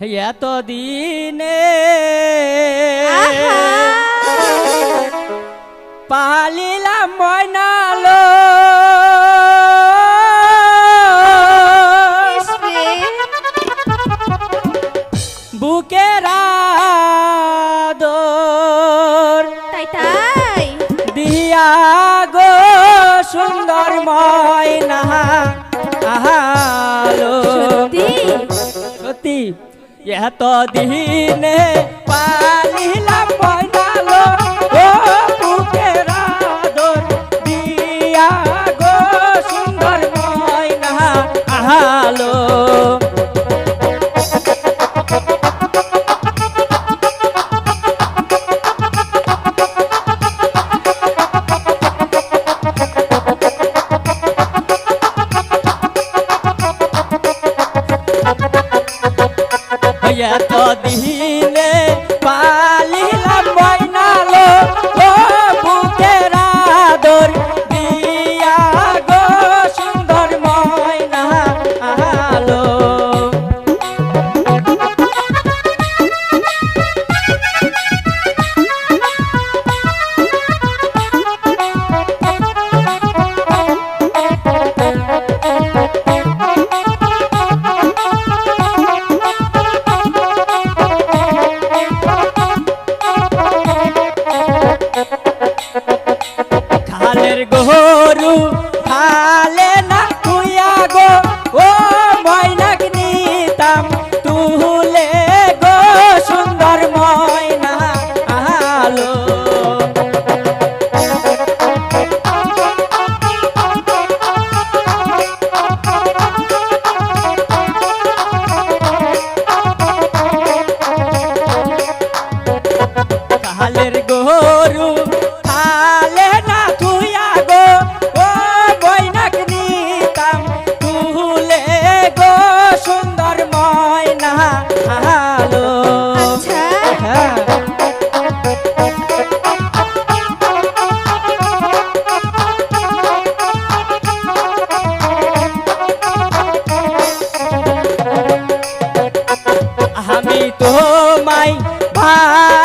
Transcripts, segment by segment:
এতদিনে পালিলাম ময়নালো। বুকেরা দোর দিয়া গো সুন্দর ময়না। আহা। এত দিনে পানিলাম এত দিন হালের গরু হালে আচ্ছা। আমি তোমায় ভাই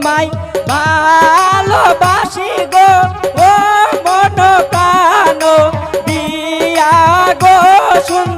তোমায় ভালোবাসি গো ও মন কানো দিয়া গো সুন্দর